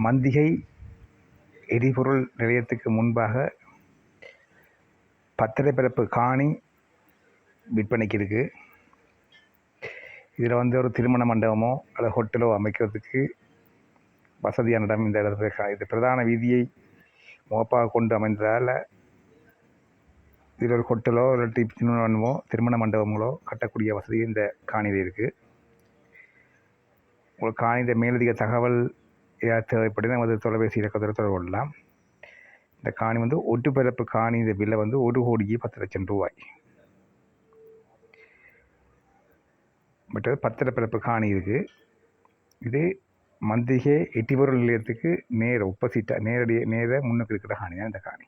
மந்திகை எரிபொருள் நிலையத்துக்கு முன்பாக பத்திரை காணி விற்பனைக்கு இருக்குது இதில் வந்து ஒரு திருமண மண்டபமோ அல்லது ஹோட்டலோ அமைக்கிறதுக்கு வசதியான இடம் இந்த இடத்துல இது பிரதான வீதியை முகப்பாக கொண்டு அமைந்ததால் இதில் ஒரு ஹோட்டலோ இல்லாட்டி திருமணமோ திருமண மண்டபங்களோ கட்டக்கூடிய வசதி இந்த காணியில் இருக்குது உங்களுக்கு காணித மேலதிக தகவல் ஏதாவது தேவைப்பட்டு நமது தொலைபேசி இலக்கத்தில் தொடர்பு கொள்ளலாம் இந்த காணி வந்து ஒட்டுப்பிறப்பு காணி இந்த விலை வந்து ஒரு கோடியே பத்து லட்சம் ரூபாய். மற்றது பத்திரப்பிறப்பு காணி இருக்குது இது மந்திகை எட்டிபொருள் நிலையத்துக்கு நேர ஒப்போசிட்டாக நேரடியாக நேர முன்னுக்கு இருக்கிற காணி தான் இந்த காணி.